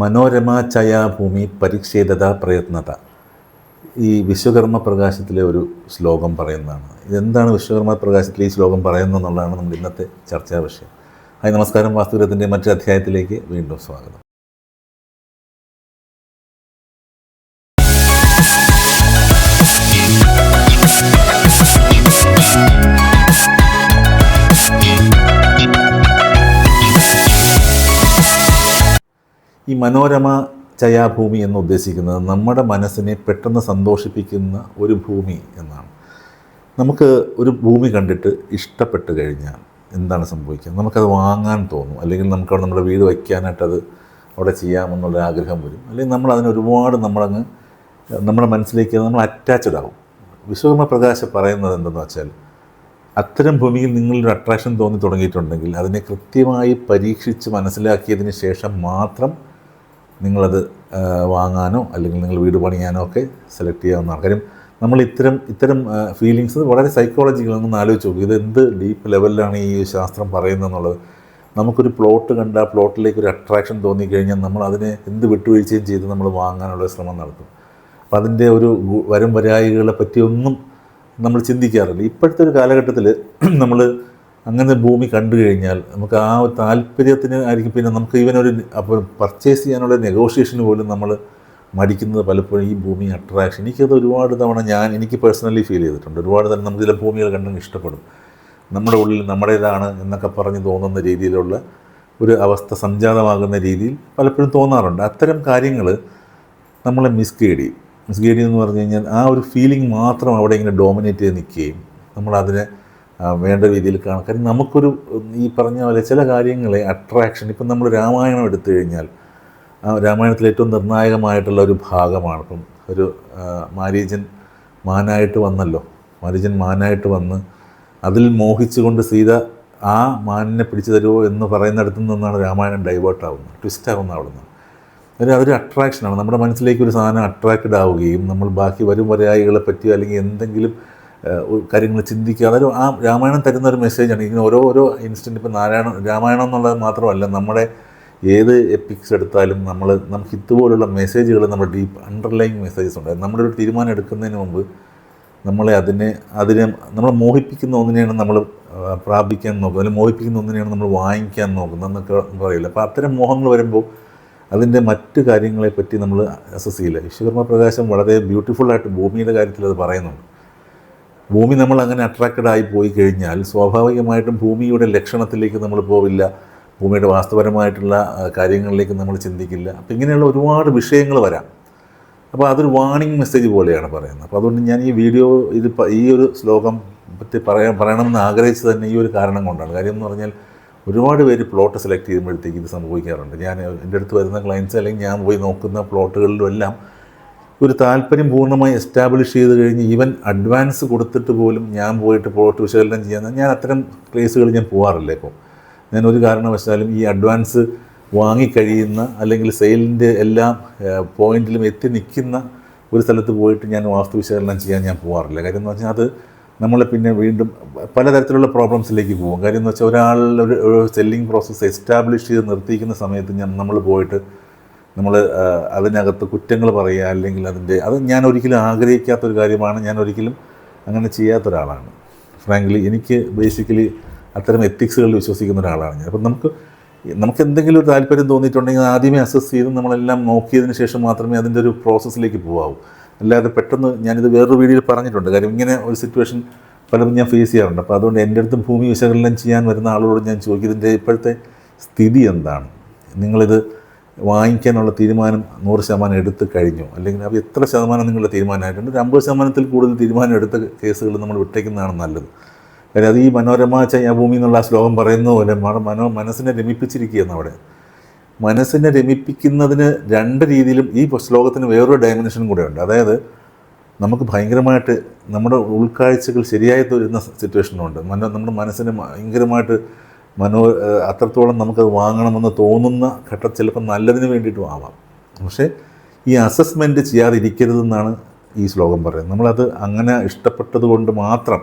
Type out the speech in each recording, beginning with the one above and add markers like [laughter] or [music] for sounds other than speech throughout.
മനോരമ ഛയാഭൂമി പരിച്ഛേദത പ്രയത്നത. ഈ വിശ്വകർമ്മ പ്രകാശത്തിലെ ഒരു ശ്ലോകം പറയുന്നതാണ്. ഇതെന്താണ് വിശ്വകർമ്മ പ്രകാശത്തിൽ ഈ ശ്ലോകം പറയുന്നത് എന്നുള്ളതാണ് നമ്മുടെ ഇന്നത്തെ ചർച്ചാ വിഷയം. ഹായ് നമസ്കാരം. വാസ്തുരത്തിന്റെ മറ്റൊരു അധ്യായത്തിലേക്ക് വീണ്ടും സ്വാഗതം. ഈ മനോരമ ചയാഭൂമി എന്ന് ഉദ്ദേശിക്കുന്നത് നമ്മുടെ മനസ്സിനെ പെട്ടെന്ന് സന്തോഷിപ്പിക്കുന്ന ഒരു ഭൂമി എന്നാണ്. നമുക്ക് ഒരു ഭൂമി കണ്ടിട്ട് ഇഷ്ടപ്പെട്ട് കഴിഞ്ഞാൽ എന്താണ് സംഭവിക്കുക? നമുക്കത് വാങ്ങാൻ തോന്നും. അല്ലെങ്കിൽ നമുക്ക് അവിടെ നമ്മുടെ വീട് വയ്ക്കാനായിട്ട് അത് അവിടെ ചെയ്യാമെന്നുള്ള ആഗ്രഹം വരും. അല്ലെങ്കിൽ നമ്മൾ അതിന് ഒരുപാട് നമ്മളങ്ങ് നമ്മുടെ മനസ്സിലേക്ക് നമ്മൾ അറ്റാച്ച്ഡ് ആവും. വിശ്വകർമ്മ പ്രകാശ് പറയുന്നത് എന്തെന്ന് വെച്ചാൽ അത്തരം ഭൂമിയിൽ നിങ്ങളൊരു അട്രാക്ഷൻ തോന്നി തുടങ്ങിയിട്ടുണ്ടെങ്കിൽ അതിനെ കൃത്യമായി പരീക്ഷിച്ച് മനസ്സിലാക്കിയതിന് ശേഷം മാത്രം നിങ്ങളത് വാങ്ങാനോ അല്ലെങ്കിൽ നിങ്ങൾ വീട് പണിയാനോ ഒക്കെ സെലക്ട് ചെയ്യാവുന്നതാണ് കാര്യം നമ്മൾ ഇത്തരം ഇത്തരം ഫീലിങ്സ് വളരെ സൈക്കോളജിക്കൽ ഒന്ന് ആലോചിച്ച് നോക്കും. ഇത് എന്ത് ഡീപ്പ് ലെവലിലാണ് ഈ ശാസ്ത്രം പറയുന്നത് എന്നുള്ളത്? നമുക്കൊരു പ്ലോട്ട് കണ്ട പ്ലോട്ടിലേക്ക് ഒരു അട്രാക്ഷൻ തോന്നിക്കഴിഞ്ഞാൽ നമ്മൾ അതിനെ എന്ത് വിട്ടുവീഴ്ചയും ചെയ്ത് നമ്മൾ വാങ്ങാനുള്ള ശ്രമം നടത്തും. അപ്പോൾ അതിന്റെ ഒരു വരും വരായികളെ പറ്റിയൊന്നും നമ്മൾ ചിന്തിക്കാറില്ല. ഇപ്പോഴത്തെ ഒരു കാലഘട്ടത്തിൽ [clears throat] നമ്മൾ അങ്ങനെ ഭൂമി കണ്ടു കഴിഞ്ഞാൽ നമുക്ക് ആ ഒരു താല്പര്യത്തിന് ആയിരിക്കും. പിന്നെ നമുക്ക് ഇവനൊരു അപ്പോൾ പർച്ചേസ് ചെയ്യാനുള്ള നെഗോഷിയേഷൻ പോലും നമ്മൾ മടിക്കുന്നത് പലപ്പോഴും ഈ ഭൂമി അട്രാക്ഷൻ എനിക്കത് ഒരുപാട് തവണ ഞാൻ എനിക്ക് പേഴ്സണലി ഫീൽ ചെയ്തിട്ടുണ്ട്. ഒരുപാട് തന്നെ നമുക്ക് ചില ഭൂമികൾ കണ്ടെങ്കിൽ ഇഷ്ടപ്പെടും. നമ്മുടെ ഉള്ളിൽ നമ്മുടേതാണ് എന്നൊക്കെ പറഞ്ഞ് തോന്നുന്ന രീതിയിലുള്ള ഒരു അവസ്ഥ സംജാതമാകുന്ന രീതിയിൽ പലപ്പോഴും തോന്നാറുണ്ട്. അത്തരം കാര്യങ്ങൾ നമ്മളെ മിസ്ഗൈഡ് ചെയ്യും. മിസ്ഗൈഡ് എന്ന് പറഞ്ഞു കഴിഞ്ഞാൽ ആ ഒരു ഫീലിംഗ് മാത്രം അവിടെ ഇങ്ങനെ ഡോമിനേറ്റ് ചെയ്ത് നിൽക്കുകയും നമ്മളതിനെ വേണ്ട രീതിയിൽ കാണാം. കാര്യം നമുക്കൊരു ഈ പറഞ്ഞ പോലെ ചില കാര്യങ്ങളെ അട്രാക്ഷൻ ഇപ്പം നമ്മൾ രാമായണം എടുത്തു കഴിഞ്ഞാൽ രാമായണത്തിലെ ഏറ്റവും നിർണായകമായിട്ടുള്ള ഒരു ഭാഗമാണ്. ഇപ്പം ഒരു മാരീജൻ മാനായിട്ട് വന്നല്ലോ. മാരീജൻ മാനായിട്ട് വന്ന് അതിൽ മോഹിച്ചുകൊണ്ട് സീത ആ മാനിനെ പിടിച്ചു തരുമോ എന്ന് പറയുന്നിടത്തു നിന്നാണ് രാമായണം ഡൈവേർട്ട് ആവുന്നത് ട്വിസ്റ്റ് ആവുന്നത് അവിടെ നിന്ന്. ഒരു അതൊരു അട്രാക്ഷനാണ് നമ്മുടെ മനസ്സിലേക്ക് ഒരു സാധനം അട്രാക്റ്റഡ് ആവുകയും നമ്മൾ ബാക്കി വരും വരായികളെ പറ്റിയോ അല്ലെങ്കിൽ എന്തെങ്കിലും കാര്യങ്ങൾ ചിന്തിക്കുക. അതൊരു ആ രാമായണം തരുന്ന ഒരു മെസ്സേജാണ് ഇങ്ങനെ ഓരോ ഓരോ ഇൻസ്റ്റന്റ് ഇപ്പോൾ നാരായണം രാമായണം എന്നുള്ളത് മാത്രമല്ല നമ്മുടെ ഏത് എപ്പിക്സ് എടുത്താലും നമ്മൾ നമുക്ക് ഇതുപോലുള്ള മെസ്സേജുകൾ നമ്മുടെ ഡീപ്പ് അണ്ടർലൈങ് മെസ്സേജസ് ഉണ്ട്. നമ്മുടെ ഒരു തീരുമാനം എടുക്കുന്നതിന് മുമ്പ് നമ്മളെ അതിനെ അതിനെ നമ്മളെ മോഹിപ്പിക്കുന്ന ഒന്നിനെയാണ് നമ്മൾ പ്രാപിക്കാൻ നോക്കുന്നത്. അല്ലെങ്കിൽ മോഹിപ്പിക്കുന്ന ഒന്നിനെയാണ് നമ്മൾ വാങ്ങിക്കാൻ നോക്കുന്നത് എന്നൊക്കെ പറയില്ല. അപ്പോൾ അത്തരം മോഹങ്ങൾ വരുമ്പോൾ അതിന്റെ മറ്റ് കാര്യങ്ങളെപ്പറ്റി നമ്മൾ അസസ് ചെയ്യില്ല. വിശ്വകർമ്മ പ്രകാശം വളരെ ബ്യൂട്ടിഫുള്ളായിട്ട് ഭൂമിയുടെ കാര്യത്തിൽ അത് പറയുന്നുണ്ട്. ഭൂമി നമ്മൾ അങ്ങനെ അട്രാക്റ്റഡ് ആയി പോയി കഴിഞ്ഞാൽ സ്വാഭാവികമായിട്ടും ഭൂമിയുടെ ലക്ഷണത്തിലേക്ക് നമ്മൾ പോവില്ല. ഭൂമിയുടെ വാസ്തുപരമായിട്ടുള്ള കാര്യങ്ങളിലേക്ക് നമ്മൾ ചിന്തിക്കില്ല. അപ്പം ഇങ്ങനെയുള്ള ഒരുപാട് വിഷയങ്ങൾ വരാം. അപ്പോൾ അതൊരു വാണിംഗ് മെസ്സേജ് പോലെയാണ് പറയുന്നത്. അപ്പോൾ അതുകൊണ്ട് ഞാൻ ഈ വീഡിയോ ഇത് ഈ ഒരു ശ്ലോകം പറ്റി പറയാൻ പറയണമെന്ന് ആഗ്രഹിച്ചത് തന്നെ ഈ ഒരു കാരണം കൊണ്ടാണ്. കാര്യം എന്ന് പറഞ്ഞാൽ ഒരുപാട് പേര് പ്ലോട്ട് സെലക്ട് ചെയ്യുമ്പോഴത്തേക്ക് ഇത് സംഭവിക്കാറുണ്ട്. ഞാൻ എന്റെ അടുത്ത് വരുന്ന ക്ലയൻസ് അല്ലെങ്കിൽ ഞാൻ പോയി നോക്കുന്ന പ്ലോട്ടുകളിലും എല്ലാം ഒരു താല്പര്യം പൂർണമായി എസ്റ്റാബ്ലിഷ് ചെയ്ത് കഴിഞ്ഞ് ഈവൻ അഡ്വാൻസ് കൊടുത്തിട്ട് പോലും ഞാൻ പോയിട്ട് പ്ലോട്ട് വിശകലനം ചെയ്യാൻ ഞാൻ അത്തരം കേസുകൾ ഞാൻ പോകാറില്ല ഇപ്പോൾ ഞാൻ ഒരു കാരണവശാലും ഈ അഡ്വാൻസ് വാങ്ങിക്കഴിയുന്ന അല്ലെങ്കിൽ സെയിലിന്റെ എല്ലാ പോയിന്റിലും എത്തി നിൽക്കുന്ന ഒരു സ്ഥലത്ത് പോയിട്ട് ഞാൻ വാസ്തു വിശകലനം ചെയ്യാൻ ഞാൻ പോകാറില്ല കാര്യം എന്ന് വെച്ചാൽ അത് നമ്മളെ പിന്നെ വീണ്ടും പലതരത്തിലുള്ള പ്രോബ്ലംസിലേക്ക് പോകും. കാര്യം എന്ന് വെച്ചാൽ ഒരാളുടെ ഒരു സെല്ലിംഗ് പ്രോസസ്സ് എസ്റ്റാബ്ലിഷ് ചെയ്ത് നിർത്തിയിരിക്കുന്ന സമയത്ത് ഞാൻ നമ്മൾ പോയിട്ട് നമ്മൾ അതിനകത്ത് കുറ്റങ്ങൾ പറയുക അല്ലെങ്കിൽ അതിന്റെ അത് ഞാൻ ഒരിക്കലും ആഗ്രഹിക്കാത്ത ഒരു കാര്യമാണ്. ഞാൻ ഒരിക്കലും അങ്ങനെ ചെയ്യാത്ത ഒരാളാണ് ഫ്രാങ്ക്ലി എനിക്ക് ബേസിക്കലി അത്തരം എത്തിക്സുകളിൽ വിശ്വസിക്കുന്ന ഒരാളാണ് ഞാൻ. അപ്പം നമുക്ക് നമുക്ക് എന്തെങ്കിലും ഒരു താല്പര്യം തോന്നിയിട്ടുണ്ടെങ്കിൽ ആദ്യമേ അസസ് ചെയ്ത് നമ്മളെല്ലാം നോക്കിയതിന് ശേഷം മാത്രമേ അതിന്റെ ഒരു പ്രോസസ്സിലേക്ക് പോകാവൂ അല്ലാതെ പെട്ടെന്ന് ഞാനിത് വേറൊരു വീഡിയോയിൽ പറഞ്ഞിട്ടുണ്ട്. കാര്യം ഇങ്ങനെ ഒരു സിറ്റുവേഷൻ പലതും ഞാൻ ഫേസ് ചെയ്യാറുണ്ട്. അപ്പോൾ അതുകൊണ്ട് എന്റെ അടുത്തും ഭൂമി വിശകലനം ചെയ്യാൻ വരുന്ന ആളോട് ഞാൻ ചോദിക്കും ഇതിന്റെ ഇപ്പോഴത്തെ സ്ഥിതി എന്താണ്? നിങ്ങളിത് വാങ്ങിക്കാനുള്ള തീരുമാനം നൂറ് ശതമാനം എടുത്ത് കഴിഞ്ഞു. അല്ലെങ്കിൽ അത് എത്ര ശതമാനം നിങ്ങളുടെ തീരുമാനമായിട്ടുണ്ട്? ഒരു അമ്പത് ശതമാനത്തിൽ കൂടുതൽ തീരുമാനം എടുത്ത കേസുകൾ നമ്മൾ വിട്ടേക്കുന്നതാണ് നല്ലത്. കാര്യം അത് ഈ മനോരമ ചയ്യാഭൂമി എന്നുള്ള ആ ശ്ലോകം പറയുന്ന പോലെ മന- മനോ മനസ്സിനെ രമിപ്പിച്ചിരിക്കുകയെന്ന് അവിടെ. മനസ്സിനെ രമിപ്പിക്കുന്നതിന് രണ്ട് രീതിയിലും ഈ ശ്ലോകത്തിന് വേറൊരു ഡയമെൻഷൻ കൂടെ ഉണ്ട്. അതായത് നമുക്ക് ഭയങ്കരമായിട്ട് നമ്മുടെ ഉൾക്കാഴ്ചകൾ ശരിയായി തരുന്ന സിറ്റുവേഷനുണ്ട് നമ്മുടെ മനസ്സിന് ഭയങ്കരമായിട്ട് മനോ അത്രത്തോളം നമുക്കത് വാങ്ങണമെന്ന് തോന്നുന്ന ഘട്ടം ചിലപ്പോൾ നല്ലതിന് വേണ്ടിയിട്ടും ആവാം. പക്ഷേ ഈ അസസ്മെന്റ് ചെയ്യാതിരിക്കരുതെന്നാണ് ഈ ശ്ലോകം പറയുന്നത്. നമ്മളത് അങ്ങനെ ഇഷ്ടപ്പെട്ടതുകൊണ്ട് മാത്രം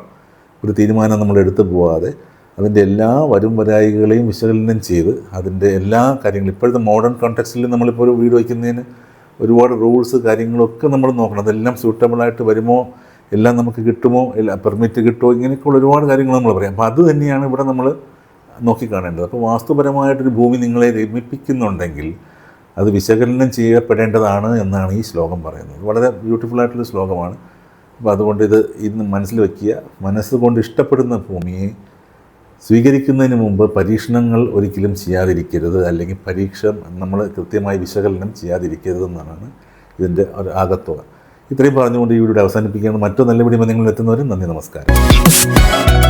ഒരു തീരുമാനം നമ്മൾ എടുത്തു പോവാതെ അതിന്റെ എല്ലാ വരും വരായികളെയും വിശകലനം ചെയ്ത് അതിന്റെ എല്ലാ കാര്യങ്ങളും ഇപ്പോഴത്തെ മോഡേൺ കോൺടെക്സ്റ്റിൽ നമ്മളിപ്പോൾ ഒരു വീട് വയ്ക്കുന്നതിന് ഒരുപാട് റൂൾസ് കാര്യങ്ങളൊക്കെ നമ്മൾ നോക്കണം. അതെല്ലാം സ്യൂട്ടബിളായിട്ട് വരുമോ? എല്ലാം നമുക്ക് കിട്ടുമോ? പെർമിറ്റ് കിട്ടുമോ? ഇങ്ങനെയൊക്കെയുള്ള ഒരുപാട് കാര്യങ്ങൾ നമ്മൾ പറയാം. അപ്പോൾ അത് തന്നെയാണ് ഇവിടെ നമ്മൾ നോക്കിക്കാണേണ്ടത്. അപ്പോൾ വാസ്തുപരമായിട്ടൊരു ഭൂമി നിങ്ങളെ രമിപ്പിക്കുന്നുണ്ടെങ്കിൽ അത് വിശകലനം ചെയ്യപ്പെടേണ്ടതാണ് എന്നാണ് ഈ ശ്ലോകം പറയുന്നത്. വളരെ ബ്യൂട്ടിഫുൾ ആയിട്ടുള്ള ശ്ലോകമാണ്. അപ്പോൾ അതുകൊണ്ട് ഇത് ഇന്ന് മനസ്സിൽ വയ്ക്കുക. മനസ്സുകൊണ്ട് ഇഷ്ടപ്പെടുന്ന ഭൂമിയെ സ്വീകരിക്കുന്നതിന് മുമ്പ് പരീക്ഷണങ്ങൾ ഒരിക്കലും ചെയ്യാതിരിക്കരുത്. അല്ലെങ്കിൽ പരീക്ഷ നമ്മൾ കൃത്യമായി വിശകലനം ചെയ്യാതിരിക്കരുത് എന്നാണ് ഇതിന്റെ ഒരു ആകത്തുക ഇത്രയും പറഞ്ഞുകൊണ്ട് ഈ വീഡിയോ അവസാനിപ്പിക്കുകയാണ്. മറ്റു നല്ല വീഡിയോ നിങ്ങൾ എത്തുന്നവരും നന്ദി നമസ്കാരം.